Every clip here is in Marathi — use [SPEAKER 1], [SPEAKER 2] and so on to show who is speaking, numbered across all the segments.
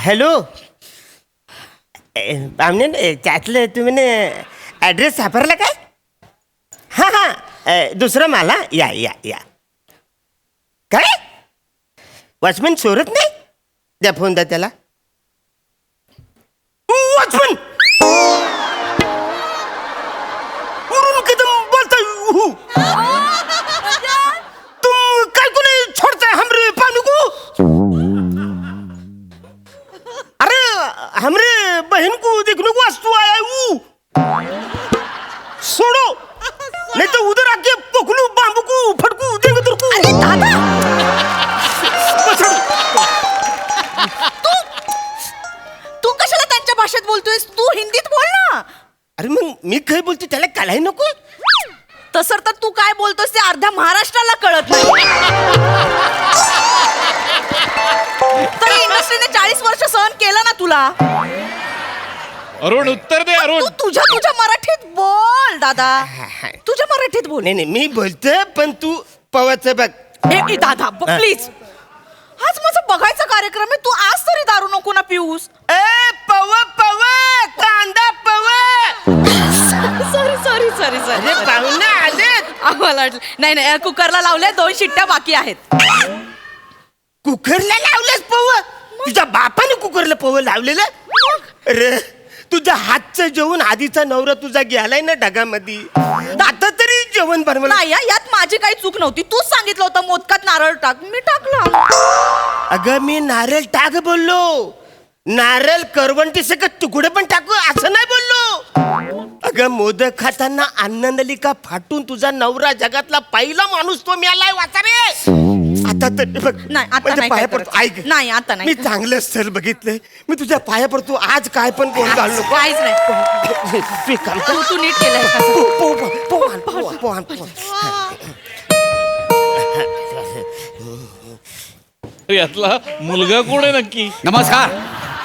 [SPEAKER 1] हॅलो? बामने त्यातलं तुम्ही ॲड्रेस सापडला काय? हां हां. दुसरा दुसरं मला या या या. काय? वॉचमॅन चोरत नाही? द्या फोन द्या त्याला. वॉचमॅन! कदम
[SPEAKER 2] तसं तर तू काय बोलतोस ते अर्ध्या महाराष्ट्राला कळत नाही. तर इंडस्ट्रीने चाळीस वर्ष सहन केलं ना तुला?
[SPEAKER 3] अरुण उत्तर दे अरुण
[SPEAKER 2] तू तुझ्या तुझ्या मराठीत बोल दादा. तुझ्या मराठीत बोल.
[SPEAKER 1] नाही नाही मी बोलतोय पण तू पवाचं बघ.
[SPEAKER 2] हे मी दादा प्लीज आज माझा बघायचा कार्यक्रम आहे. तू आज तरी दारू नको ना पिऊस.
[SPEAKER 1] ए पव पव कांदा पव.
[SPEAKER 2] सॉरी सॉरी सॉरी
[SPEAKER 1] अरे
[SPEAKER 2] सॉरी
[SPEAKER 1] पाहुणे आलेत.
[SPEAKER 2] आम्हाला वाटलं नाही नाही कुकरला लावल्या दोन शिट्ट्या बाकी आहेत.
[SPEAKER 1] कुकरला लावलंस पव? तुझ्या बापाने कुकरला पव लावलेलं? अरे तुझ्या हातचं जेवण आधीचा नवरा तुझा गेलाय ना ढगामध्ये. आता तरी जेवण बनवलं
[SPEAKER 2] नाही हा, यात माझी काही चूक नव्हती. तूच सांगितलं होतं मोदकात नारळ टाक. मी टाकला.
[SPEAKER 1] अगं मी नारळ टाक बोललो. नारळ करवंटी सकट तुकडे पण टाकू असं नाही बोललो. अगं मोदक खाताना आनंदलिका फाटून तुझा नवरा जगातला पहिला माणूस तो मिळालाय वाचा रे. आता तर बघ
[SPEAKER 2] नाही, आता
[SPEAKER 1] माझ्या
[SPEAKER 2] नाही
[SPEAKER 1] पाया पडतो
[SPEAKER 2] करायचं.
[SPEAKER 1] ऐक
[SPEAKER 2] नाही, आता नाही.
[SPEAKER 1] मी चांगलं स्थळ बघितलंय मी तुझ्या पाया पडतो आज काय पण कोण घालू नको
[SPEAKER 2] काहीच नाही
[SPEAKER 1] तू एक काम कर.
[SPEAKER 2] तू तू नीट केलंय का?
[SPEAKER 1] पो- पो- पो- पोहान, पोहान, पोहान, पोहान.
[SPEAKER 3] यातला मुलगा कोण आहे नक्की
[SPEAKER 4] नमस्कार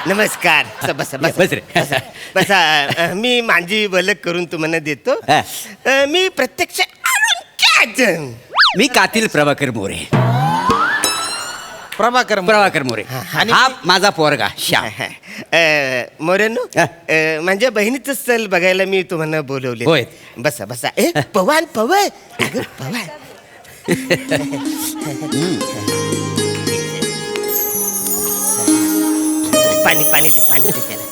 [SPEAKER 1] नमस्कार बसा बसा
[SPEAKER 4] बस रे.
[SPEAKER 1] बसा. बसा अ, मी माझी वलक करून तुम्हाला देतो
[SPEAKER 4] हा.
[SPEAKER 1] अ, मी प्रत्यक्ष अरुण कॅजन.
[SPEAKER 4] मी कातील प्रभाकर मोरे
[SPEAKER 5] प्रभाकर
[SPEAKER 4] प्रभाकर मोरे.
[SPEAKER 5] आणि
[SPEAKER 4] हा. माझा पोरगा श्याम.
[SPEAKER 1] अ, मोरेनो
[SPEAKER 4] हा.
[SPEAKER 1] अ, माझ्या बहिणीचं स्थल बघायला मी तुम्हाला बोलवले.
[SPEAKER 4] होय.
[SPEAKER 1] बसा बसा. ए पवान पवन. अगं, पवन. पाणी पाणी दे पाणी दे त्याला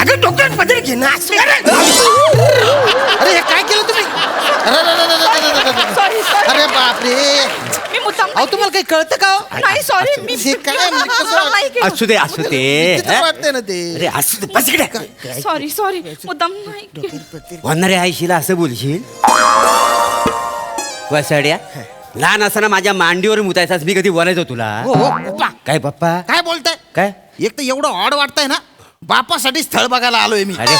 [SPEAKER 1] अगं डोक्यात पदर घे ना असं कर.
[SPEAKER 5] अरे हे काय केलं तुम्ही? अरे, अरे, अरे, अरे, अरे, अरे, अरे.
[SPEAKER 2] Sorry, sorry.
[SPEAKER 5] अरे बापरे.
[SPEAKER 2] मुद्दाम
[SPEAKER 5] अहो तुम्हाला काही कळतं का हो?
[SPEAKER 2] नाही सॉरी मी
[SPEAKER 5] हे काय कसं-
[SPEAKER 2] नाही केलं.
[SPEAKER 4] असू दे असू दे.
[SPEAKER 5] विचित्र वाटतंय ना ते?
[SPEAKER 4] अरे असू दे बस इकडे.
[SPEAKER 2] सॉरी सॉरी मुद्दाम नाही. केलं.
[SPEAKER 4] होणाऱ्या आईशीला असं बोलशील? वसाड्या लहान असताना माझ्या मांडीवर मुतायचाच मी कधी बोलायचो तुला?
[SPEAKER 5] हो हो पप्पा.
[SPEAKER 4] काय पप्पा?
[SPEAKER 5] काय बोलताय?
[SPEAKER 4] काय?
[SPEAKER 5] एक तर एवढं ऑड वाटतंय ना बापासाठी स्थळ बघायला आलोय मी.
[SPEAKER 4] अरे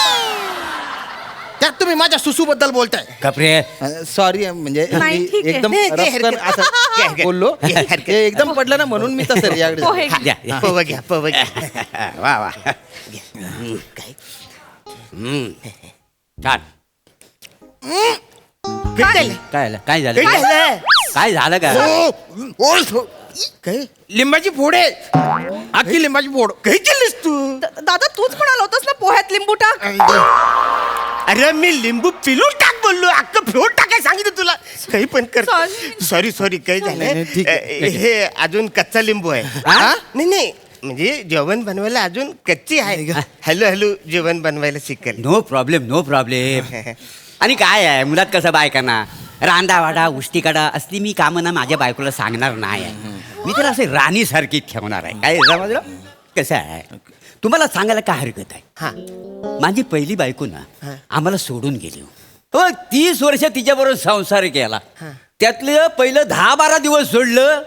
[SPEAKER 5] त्यात तुम्ही माझ्या सुसू बद्दल बोलताय.
[SPEAKER 4] कपरे.
[SPEAKER 5] सॉरी म्हणजे
[SPEAKER 2] नाही,
[SPEAKER 5] मी
[SPEAKER 2] ठीक आहे.
[SPEAKER 5] एकदम
[SPEAKER 1] काही हरकत.
[SPEAKER 5] असं
[SPEAKER 1] काही
[SPEAKER 5] बोललो.
[SPEAKER 1] काही
[SPEAKER 5] एकदम पडलं ना म्हणून मी तसं याकडे
[SPEAKER 4] हा, द्या, द्या.
[SPEAKER 1] पव घ्या. पव घ्या.
[SPEAKER 4] वा वा.
[SPEAKER 1] काय?
[SPEAKER 4] छान.
[SPEAKER 1] काय? झालं?
[SPEAKER 4] काय झालं? काय झालं?
[SPEAKER 1] काय झालं?
[SPEAKER 4] काय झालं का?
[SPEAKER 5] हो,
[SPEAKER 1] काय?
[SPEAKER 5] लिंबाची फोड आहे. अख्खी लिंबाची फोड.
[SPEAKER 1] काय केलंस तू?
[SPEAKER 2] द- दादा तूच म्हणाला होतास ना पोह्यात लिंबू टाक
[SPEAKER 1] अरे मी लिंबू पिलून टाक बोललो. अख्खं फिरून टाकाय सांगितलं तुला. काही पण कर.
[SPEAKER 2] Sorry.
[SPEAKER 1] सॉरी सॉरी काही
[SPEAKER 5] नाही,
[SPEAKER 1] झालं.
[SPEAKER 5] नाही, ठीक आहे,
[SPEAKER 1] अ, हे अजून कच्चा लिंबू आहे.
[SPEAKER 4] हा?
[SPEAKER 1] नाही नाही. म्हणजे जेवण बनवायला अजून कच्ची आहे. हॅलो हॅलो जेवण बनवायला शिकेल.
[SPEAKER 4] नो प्रॉब्लेम नो प्रॉब्लेम आणि काय आहे? मुलात कसं बायकांना? रांदा वाडा उष्टी काढा असली मी कामं ना माझ्या बायकोला सांगणार नाही. आहे मी तर असे राणीसारखी ठेवणार आहे. काय समजलं? कसं आहे? तुम्हाला सांगायला काय हरकत आहे?
[SPEAKER 1] हा.
[SPEAKER 4] माझी पहिली बायको ना आम्हाला सोडून गेली हो. तीस वर्ष तिच्याबरोबर संसार केला. त्यातलं पहिलं दहा बारा दिवस सोडलं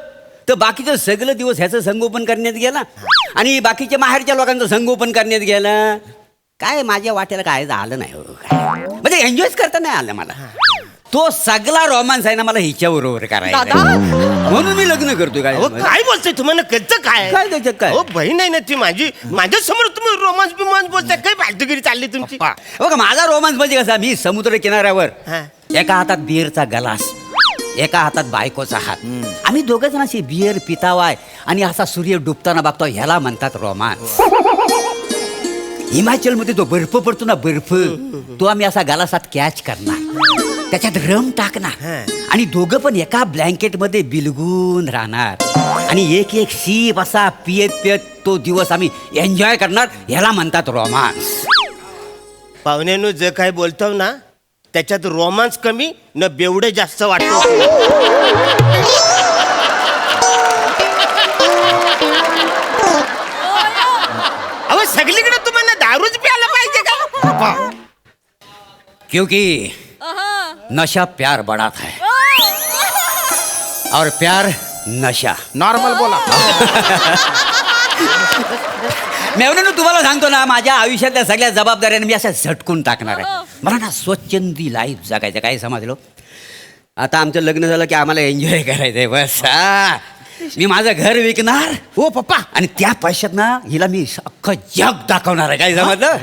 [SPEAKER 4] तर बाकीचं सगळं दिवस ह्याचं संगोपन करण्यात गेला. आणि बाकीच्या माहेरच्या लोकांचं संगोपन करण्यात गेलं. काय माझ्या वाट्याला काय झालं नाही हो म्हणजे एन्जॉयच करता नाही आलं मला. तो सगळा रोमांस आहे ना मला हिच्याबरोबर करायचा
[SPEAKER 2] दादा?
[SPEAKER 4] आहे. म्हणून मी लग्न करतोय काय
[SPEAKER 1] अहो काय बोलतोय तुम्हाला कच्चं काय?
[SPEAKER 4] काय त्याच्यात काय?
[SPEAKER 1] हो बहीण आहे ना ती माझी. माझ्यासमोर तुम्ही रोमांस बिमांस बोलताय. काय फालतूगिरी चालली तुमची?
[SPEAKER 4] बघा माझा रोमांस म्हणजे कसा? मी समुद्र किनाऱ्यावर
[SPEAKER 1] हा.
[SPEAKER 4] एका हातात बिअरचा गलास एका हातात बायकोचा हात. आम्ही दोघं जण अशी बियर पितावाय आणि असा सूर्य डुबताना बघतो ह्याला म्हणतात रोमांस. हिमाचलमध्ये तो बर्फ पडतो ना बर्फ तो आम्ही असा गालासात कॅच करणार. त्याच्यात रम टाकणार आणि दोघं पण एका ब्लँकेटमध्ये बिलगून राहणार. आणि एक एक सीप असा पियत पियत तो दिवस आम्ही एन्जॉय करणार ह्याला म्हणतात रोमांस.
[SPEAKER 1] पाहुण्यानं जे काय बोलतो ना त्याच्यात रोमांस कमी न बेवडे जास्त वाटतो. अहो सगळीकडे तुम्हाला दारूच प्यायला पाहिजे का?
[SPEAKER 4] क्योंकि नशा प्यार बढ़ाता है और प्यार नशा।
[SPEAKER 5] नॉर्मल बोला।
[SPEAKER 4] मेवण्यानं तुम्हाला सांगतो ना माझ्या आयुष्यातल्या सगळ्या जबाबदाऱ्या मी अशा झटकून टाकणार आहे मला ना स्वच्छंदी लाईफ जगायचं काय समजलो आता आमचं लग्न झालं की आम्हाला एन्जॉय करायचंय बस। हा. मी माझं घर विकणार
[SPEAKER 5] हो पप्पा।
[SPEAKER 4] आणि त्या पैशात ना हिला मी अख्खं जग दाखवणार आहे काय समजलं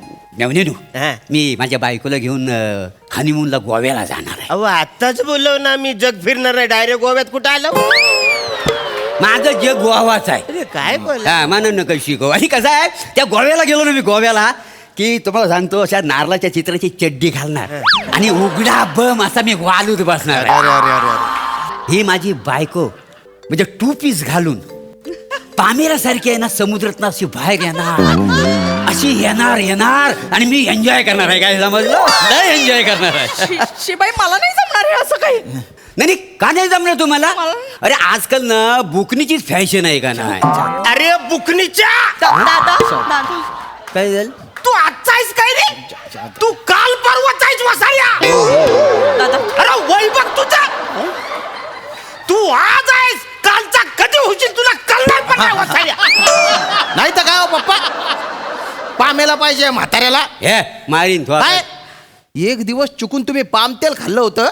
[SPEAKER 4] मेवनेनू
[SPEAKER 1] हा.
[SPEAKER 4] मी माझ्या बायकोला घेऊन हनीमूनला गोव्याला जाणार आहे.
[SPEAKER 1] अहो आत्ताच बोललो ना मी जग फिरणार आहे डायरेक्ट गोव्यात कुठं आलो?
[SPEAKER 4] माझं जग गोवाच आहे.
[SPEAKER 1] अरे काय बोल
[SPEAKER 4] हा मानन नका शिकव. आणि कसं आहे त्या गोव्याला गेलो ना मी गोव्याला की तुम्हाला सांगतो अशा नारळाच्या चित्राची चड्डी घालणार. आणि उघडा बम असा मी वालूत बसणार आहे.
[SPEAKER 5] अरे अरे अरे अरे.
[SPEAKER 4] ही माझी बायको म्हणजे टू पीस घालून पामेरासारखी आहे ना समुद्रात अशी बाहेर येणार. अशी येणार येणार. आणि मी एन्जॉय करणार आहे काय समजलं? लय एन्जॉय करणार आहे.
[SPEAKER 2] शि- शिबाई मला नाही जमणार हे असं काही.
[SPEAKER 4] नाही नाही, का नाही जमणार तुम्हाला? अरे आजकाल ना बुकनीचीच फॅशन आहे का नाही?
[SPEAKER 1] अरे बुकनीच्या?
[SPEAKER 2] दादा दादा.
[SPEAKER 4] काय झालं?
[SPEAKER 1] तू आजचा आहेस काय रे? तू काल परवाचा आहेस वसाया.
[SPEAKER 2] दादा.
[SPEAKER 1] अरे वय बघ तुझा. तू आज आहेस कालचा कधी होशील तुला कळणार पण नाही वसाया.
[SPEAKER 5] नाही तर काय हो पप्पा? पामेला पाहिजे म्हाताऱ्याला.
[SPEAKER 4] हे मारीन तो
[SPEAKER 5] काय? एक दिवस चुकून तुम्ही पाम तेल खाल्लं होतं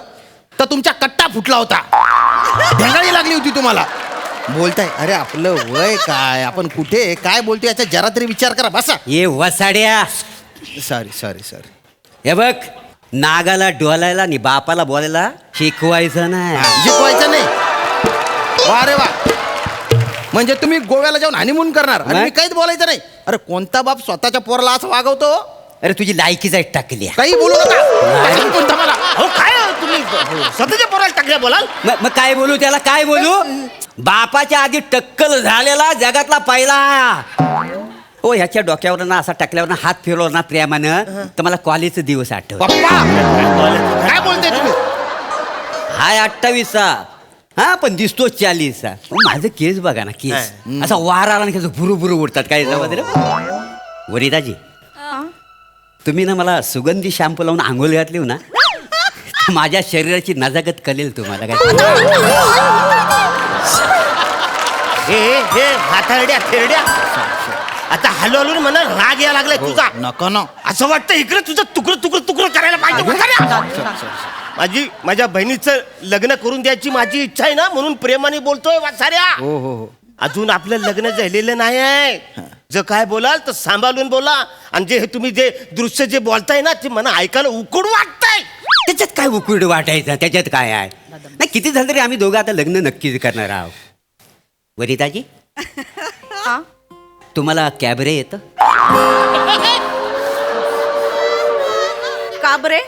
[SPEAKER 5] तर तुमचा कट्टा फुटला होता. ढेंगाळी लागली होती तुम्हाला. बोलताय अरे आपलं वय काय? आपण कुठे? काय बोलतोय? याचा जरा तरी विचार करा बसा.
[SPEAKER 4] ये वसाड्या.
[SPEAKER 5] Sorry sorry sorry.
[SPEAKER 4] हे बघ नागाला डोलायला आणि बापाला बोलायला शिकवायचं नाही.
[SPEAKER 5] शिकवायचं नाही. वा रे वा. म्हणजे तुम्ही गोव्याला जाऊन हनीमून करणार आणि. मी काहीच बोलायचं नाही. अरे कोणता बाप स्वतःच्या पोराला असं वागवतो?
[SPEAKER 4] अरे तुझी लायकीच आहे टाकली
[SPEAKER 5] काही बोलू नका. बोलता
[SPEAKER 1] अहो काय हो तुम्ही स्वतःच्या पोराला टाकल्या बोलाल?
[SPEAKER 4] मग मग काय बोलू त्याला? काय बोलू? बापाच्या आधी टक्कल झालेला जगातला पहिला. ओ ह्याच्या डोक्यावर ना असा टाकल्यावर ना हात फिरवला ना प्रेमानं तर मला कॉलेजचा दिवस आठव
[SPEAKER 5] पप्पा काय बोलताय तुम्ही?
[SPEAKER 4] हाय अठ्ठावीसचा. हा पण दिसतो चाळीसचा मग माझं केस बघा ना केस. असा वार आला ना कसं भुरू भुरू उडतात. काय समजलं वरिदाजी तुम्ही ना मला सुगंधी शॅम्पू लावून आंघोळ घातली हो ना माझ्या शरीराची नजाकत कळेल तुम्हाला. काय?
[SPEAKER 1] हे हे हातारड्या थेरड्या आता हलवलून म्हणा राग या लागलाय तुझा.
[SPEAKER 5] नको ना
[SPEAKER 1] असं वाटतं इकडे तुझं तुकडं तुकडं तुकडं करायला पाहिजे. माझी माझ्या बहिणीचं लग्न करून द्यायची माझी इच्छा आहे ना म्हणून प्रेमाने बोलतोय वासाऱ्या.
[SPEAKER 5] हो हो हो.
[SPEAKER 1] अजून आपलं लग्न झालेलं नाही आहे. जर काय बोलाल तर सांभाळून बोला. आणि जे हे तुम्ही जे दृश्य जे बोलताय ना ते मला ऐकायला उकड वाटतंय.
[SPEAKER 4] त्याच्यात काय उकुड वाटायचं? त्याच्यात काय आहे? नाही किती झालं तरी आम्ही दोघं आता लग्न नक्कीच करणार आहोत. वरिताजी? तुम्हाला कॅबरे येतं?
[SPEAKER 2] का बरे?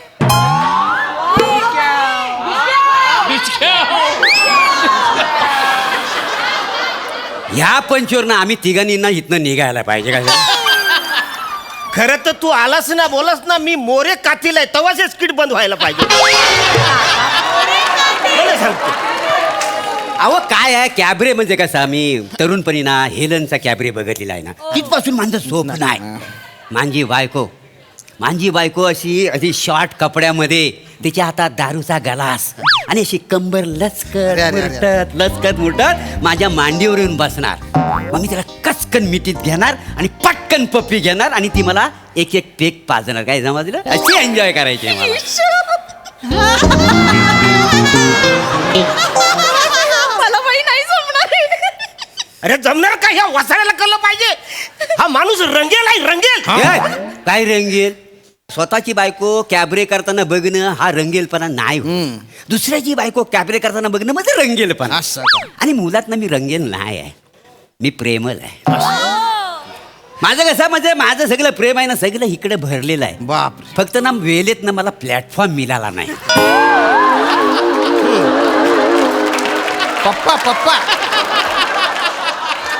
[SPEAKER 4] ह्या पंचवरनं आम्ही तिघांनी ना इथनं निघायला पाहिजे काय
[SPEAKER 1] खरं तर तू आलास ना बोलास ना मी मोरे कातील आहे तेव्हाच हे स्किट बंद व्हायला पाहिजे. सांगतो?
[SPEAKER 4] अहो काय आहे? कॅबरे म्हणजे कसं आम्ही तरुणपणी ना हेलनचा कॅबरे बघितलेला आहे ना. तिथपासून माझं सोप नाही. माझी बायको माझी बायको अशी अशी शॉर्ट कपड्यामध्ये तिच्या हातात दारूचा गलास. आणि अशी कंबर लचकत
[SPEAKER 5] अरे, अरे, अरे.
[SPEAKER 4] मुरटत लचकत मुरटत माझ्या मांडीवर येऊन बसणार. मग मी तिला कचकन मिठीत घेणार आणि पटकन पप्पी घेणार आणि ती मला एक एक पेक पाजणार. काय समजलं? अशी एन्जॉय करायची आहे मला.
[SPEAKER 2] मला बाई नाही जमणार
[SPEAKER 1] अरे जमणार का? ह्या वसाड्याला कळलं पाहिजे. हा माणूस रंगेल आहे रंगेल?
[SPEAKER 4] काय रंगेल? स्वतःची बायको कॅबरे करताना बघणं हा रंगेलपणा नाही होत. दुसऱ्याची बायको कॅबरे करताना बघणं म्हणजे रंगेलपणा.
[SPEAKER 5] असं का?
[SPEAKER 4] आणि मुलात ना मी रंगेल नाही आहे. मी प्रेमल आहे. माझं कसं म्हणजे माझं सगळं प्रेम आहे ना सगळं इकडे भरलेलं आहे.
[SPEAKER 5] बाप
[SPEAKER 4] फक्त ना वेळेत ना मला प्लॅटफॉर्म मिळाला नाही.
[SPEAKER 5] पप्पा पप्पा.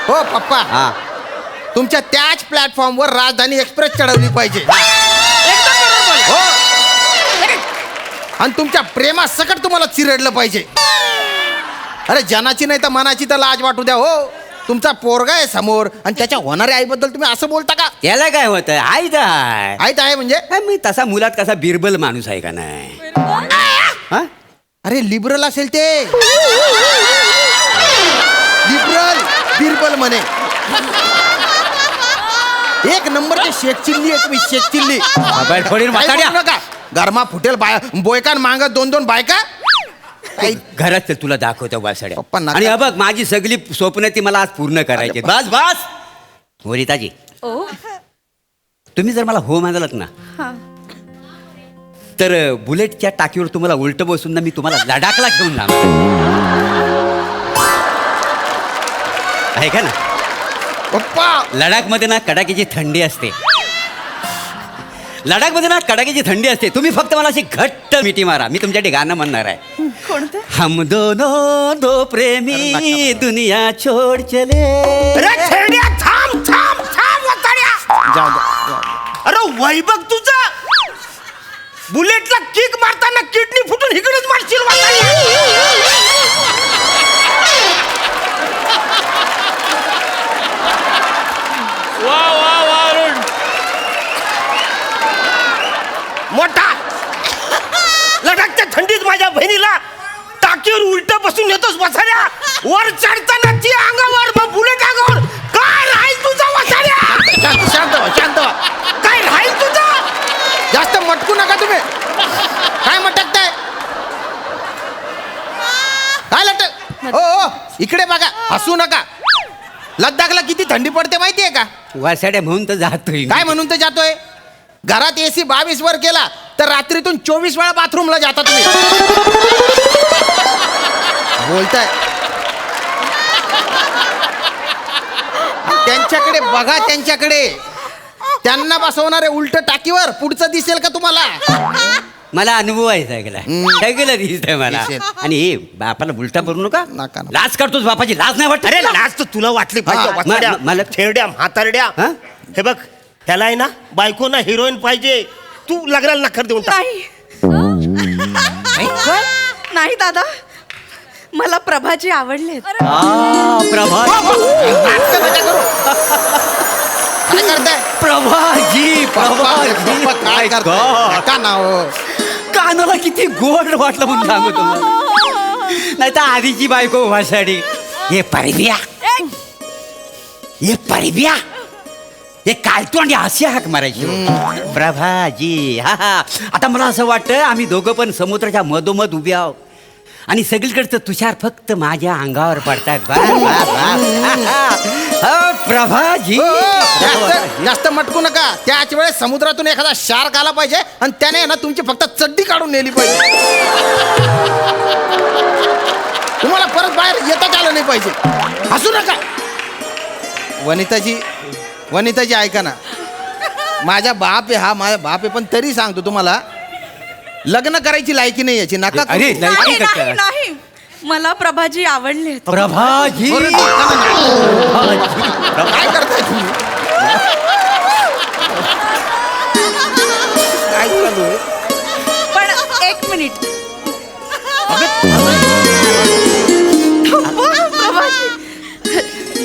[SPEAKER 5] हो पप्पा.
[SPEAKER 4] हा.
[SPEAKER 5] तुमच्या त्याच प्लॅटफॉर्मवर राजधानी एक्सप्रेस चढवली पाहिजे. आणि तुमच्या प्रेमासकट तुम्हाला चिरडलं पाहिजे. अरे जनाची नाही तर मनाची तर लाज वाटू द्या हो. तुमचा पोरगा आहे समोर आणि त्याच्या होणाऱ्या आईबद्दल तुम्ही असं बोलता का?
[SPEAKER 4] याला काय होतं आई काय
[SPEAKER 5] आई आहे म्हणजे?
[SPEAKER 4] मी तसा मुलात कसा बिरबल माणूस आहे का नाही? हा?
[SPEAKER 5] अरे लिबरल असेल ते. लिबरल बिरबल म्हणे. एक नंबरचे शेख चिल्ली आहे तुम्ही शेख चिल्ली गरमा फुटेल बाय बोयकान मांग दोन दोन बायका? काही
[SPEAKER 4] घरात चल तुला दाखवतो वासड्या
[SPEAKER 5] पप्पा, नका.
[SPEAKER 4] आणि हा बघ माझी सगळी स्वप्न ती मला आज पूर्ण करायची बस बस! वरिताजी
[SPEAKER 2] ओ.
[SPEAKER 4] तुम्ही जर मला हो म्हणालात ना
[SPEAKER 2] हा.
[SPEAKER 4] तर बुलेटच्या टाकीवर तुम्हाला उलट बसून ना मी तुम्हाला लडाखला घेऊन जाणार. आहे का ना.
[SPEAKER 5] पप्पा!
[SPEAKER 4] लडाखमध्ये ना कडाक्याची थंडी असते. लडाखमध्ये ना कडाक्याची थंडी असते. तुम्ही फक्त मला अशी घट्ट मिठी मारा. मी तुमच्यासाठी गाणं म्हणणार आहे.
[SPEAKER 2] कोणतं?
[SPEAKER 4] हम दोनों दो प्रेमी दुनिया छोड़ चले.
[SPEAKER 1] अरे छेड्या थांब थांब थांब वताड्या.
[SPEAKER 5] जाऊ द्या, जाऊ द्या.
[SPEAKER 1] अरे वैभव तुझा. बुलेटला किक मारताना किडनी फुटून इकडेच मारशील वताड्या.
[SPEAKER 3] वा वा वा अरुण
[SPEAKER 1] मोठा. लडाखच्या थंडीत माझ्या बहिणीला टाकीवर उलट बसून येतोस वसाड्या वर चढताना ती अंगावर मग बुलेट अंगावर. काय राहील तुझा वसाड्या
[SPEAKER 5] शांत शांत व्हा, शांत. व्हा.
[SPEAKER 1] काय राहील तुझा?
[SPEAKER 5] जास्त मटकू नका तुम्ही. काय मटकताय? काय लटक हो हो इकडे बघा हसू नका. लद्दाखला किती थंडी पडते माहितीये का?
[SPEAKER 4] वासाड्या म्हणून तर जातोय
[SPEAKER 5] काय म्हणून तर जातोय? घरात एसी बावीस वर केला तर रात्रीतून चोवीस वेळा बाथरूमला जाता तुम्ही. बोलताय. त्यांच्याकडे बघा त्यांच्याकडे. त्यांना बसवणारे उलट टाकीवर पुढचं दिसेल का तुम्हाला?
[SPEAKER 4] मला अनुभव आहे सगळा.
[SPEAKER 5] हम्म.
[SPEAKER 4] सगळं दिसतंय मला.
[SPEAKER 5] दिसेल.
[SPEAKER 4] आणि हे बापाला उलटा करू नका.
[SPEAKER 5] नका, नका.
[SPEAKER 4] लाज करतोस बापाची. लाज नाही वाटत.
[SPEAKER 1] अरे लाज तर तुला वाटली पाहिजे. वसाड्या.
[SPEAKER 4] म- मला-
[SPEAKER 1] छेरड्या म्हातारड्या.
[SPEAKER 4] हा?
[SPEAKER 1] हे बघ त्याला आहे ना बायको ना हिरोईन पाहिजे. तू लग्नाला नखर देऊन टाक.
[SPEAKER 2] नाही. नाही दादा. मला प्रभाजी आवडलेत.
[SPEAKER 4] आ, प्रभा
[SPEAKER 5] नाटकं नका करू. काय करताय?
[SPEAKER 4] प्रभाजी प्रभाजी.
[SPEAKER 5] पप्पा, काय करताय?
[SPEAKER 4] God.
[SPEAKER 5] नका ना हो
[SPEAKER 4] कानाला किती गोड वाटलं म्हणून सांगू तुम्हाला नाही तर आधीची बायको वासाडी हे परबिया. हे परबिया. हे कालतोंडी अशी हाक मारायची. हो. प्रभाजी हा हा. आता मला असं वाटतं आम्ही दोघं पण समुद्राच्या मधोमध उभे आहो आणि सगळीकडचं तुषार फक्त माझ्या अंगावर पडतात बा, बा, बा. हा, हा. हो, प्रभाजी.
[SPEAKER 5] हो, हो, जास्त जास्त मटकू नका. त्याच वेळेस समुद्रातून एखादा शार्क आला पाहिजे आणि त्याने ना तुमची फक्त चड्डी काढून नेली पाहिजे. तुम्हाला परत बाहेर येताच आलं नाही पाहिजे. हसू नका. वनिताजी वनिताजी ऐका ना माझा बाप आहे हा माझा बाप आहे पण तरी सांगतो तुम्हाला लग्न करायची लायकी नाही याची नका करू.
[SPEAKER 4] अरे, लायकी
[SPEAKER 2] नाही
[SPEAKER 4] कशाला?
[SPEAKER 2] नाही नाही मला प्रभाजी आवडलेत
[SPEAKER 4] प्रभाजी
[SPEAKER 5] बरं, ना. काय करताय तुम्ही काय चालू आहे?
[SPEAKER 2] पण एक मिनिट प्रभाजी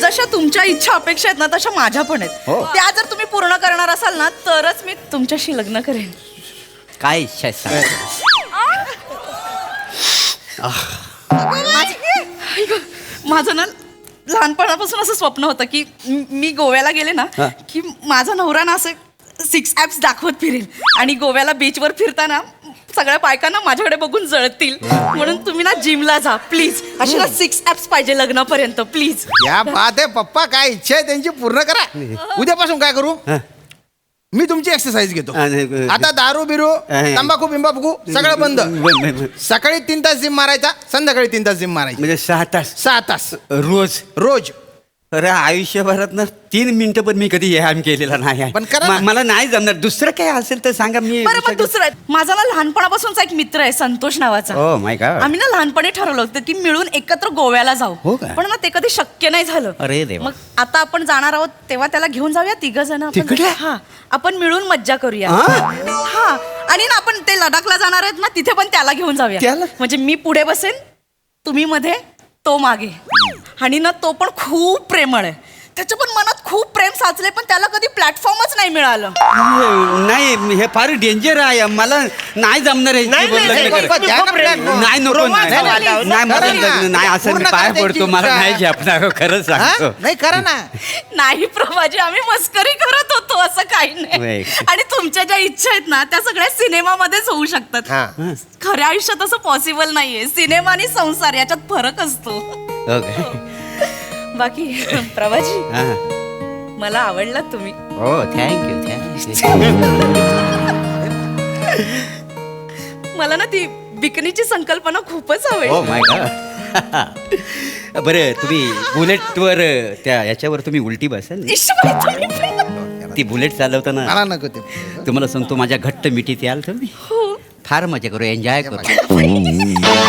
[SPEAKER 2] जशा तुमच्या इच्छा अपेक्षा आहेत ना तशा माझ्या पण
[SPEAKER 5] हो.
[SPEAKER 2] आहेत त्या जर तुम्ही पूर्ण करणार असाल ना तरच मी तुमच्याशी लग्न करेन
[SPEAKER 4] काय इच्छा आहे सांग.
[SPEAKER 2] माझं माझं ना लहानपणापासून असं स्वप्न होतं की म- मी गोव्याला गेले ना
[SPEAKER 4] हा.
[SPEAKER 2] की माझा नवरा ना असं सिक्स ॲप्स दाखवत फिरेल आणि गोव्याला बीचवर फिरताना सगळ्या बायकांना माझ्याकडे बघून जळतील. म्हणून तुम्ही ना जिमला जा प्लीज अशी ना सिक्स ॲप्स पाहिजे लग्नापर्यंत प्लीज
[SPEAKER 5] या बात आहे पप्पा काय इच्छा आहे त्यांची पूर्ण करा. उद्यापासून काय करू. मी तुमची एक्सरसाइज घेतो. आता दारू बिरू. तंबाखू बिंबाखू सगळं बंद. सकाळी तीन तास जिम मारायचा संध्याकाळी तीन तास जिम मारायची.
[SPEAKER 4] म्हणजे सहा तास.
[SPEAKER 5] सहा तास.
[SPEAKER 4] रोज.
[SPEAKER 5] रोज.
[SPEAKER 4] अरे आयुष्यभरात ना तीन मिनिटं पण मी कधी व्यायाम केलेला नाही आहे.
[SPEAKER 5] पण करा
[SPEAKER 4] म-
[SPEAKER 5] ना.
[SPEAKER 4] मला नाही जमणार दुसरं काय असेल तर सांगा मी
[SPEAKER 2] बरं दुसरं माझा ना लहानपणापासूनचा एक मित्र आहे संतोष नावाचा
[SPEAKER 4] Oh.
[SPEAKER 2] आम्ही ना लहानपणी ठरवलं होतं की मिळून एकत्र गोव्याला
[SPEAKER 4] हो
[SPEAKER 2] जाऊ
[SPEAKER 4] का?
[SPEAKER 2] पण ना ते कधी शक्य नाही झालं
[SPEAKER 4] अरे देवा.
[SPEAKER 2] मग आता आपण जाणार आहोत तेव्हा त्याला घेऊन जाऊया तिघ जण
[SPEAKER 4] तिकडे?
[SPEAKER 2] हा आपण मिळून मज्जा करूया
[SPEAKER 4] हा?
[SPEAKER 2] हा आणि ना आपण ते लडाखला जाणार आहेत ना तिथे पण त्याला घेऊन जाऊया
[SPEAKER 4] त्याला?
[SPEAKER 2] म्हणजे मी पुढे बसेन तुम्ही मध्ये तो मागे आणि ना तो पण खूप प्रेमळ आहे त्याच्या पण मनात खूप प्रेम साचले पण त्याला कधी प्लॅटफॉर्मच नाही मिळालं
[SPEAKER 4] नाही हे फार डेंजर आहे मला नाही जमणार हे
[SPEAKER 1] नाही,
[SPEAKER 4] जीवन
[SPEAKER 1] नाही,
[SPEAKER 4] लग्न
[SPEAKER 1] नाही,
[SPEAKER 4] करायचं.
[SPEAKER 5] द्या ना platform.
[SPEAKER 4] नाही नको
[SPEAKER 1] रोमांच
[SPEAKER 4] नाही
[SPEAKER 1] व्हायला
[SPEAKER 4] नाही,
[SPEAKER 1] हवं.
[SPEAKER 4] नाही, मला
[SPEAKER 5] करा ना.
[SPEAKER 4] लग्न नाही असं
[SPEAKER 5] पूर्ण
[SPEAKER 4] पाय
[SPEAKER 5] करा
[SPEAKER 4] पडतो
[SPEAKER 5] त्यांची
[SPEAKER 4] मला
[SPEAKER 5] इच्छा.
[SPEAKER 4] नाही झेपणार हो, खरंच
[SPEAKER 5] हा?
[SPEAKER 4] सांगतो
[SPEAKER 5] नाही करा ना
[SPEAKER 2] नाही प्रभाजी आम्ही मस्करी करत होतो असं काही नाही. आणि तुमच्या ज्या इच्छा आहेत ना त्या सगळ्या सिनेमामध्येच होऊ शकतात
[SPEAKER 1] हा.
[SPEAKER 2] खऱ्या आयुष्यात असं पॉसिबल नाहीये सिनेमा आणि संसार याच्यात फरक असतो
[SPEAKER 4] ओके
[SPEAKER 2] बाकी प्रभाजी
[SPEAKER 4] हा.
[SPEAKER 2] मला आवडलात तुम्ही.
[SPEAKER 4] हो थँक्यू थँक्यू
[SPEAKER 2] मला ना ती बिकनीची संकल्पना खूपच
[SPEAKER 4] हो
[SPEAKER 2] आवडली
[SPEAKER 4] माय गॉड बरं तुम्ही बुलेटवर त्या याच्यावर तुम्ही उलटी बसाल?
[SPEAKER 2] इश्श, बाई, तुम्ही पण-
[SPEAKER 4] ती बुलेट चालवताना
[SPEAKER 5] मला नको ते.
[SPEAKER 4] तुम्हाला सांगतो माझ्या घट्ट मिठीत याल तुम्ही.
[SPEAKER 2] हो.
[SPEAKER 4] फार मजा करू एन्जॉय करू.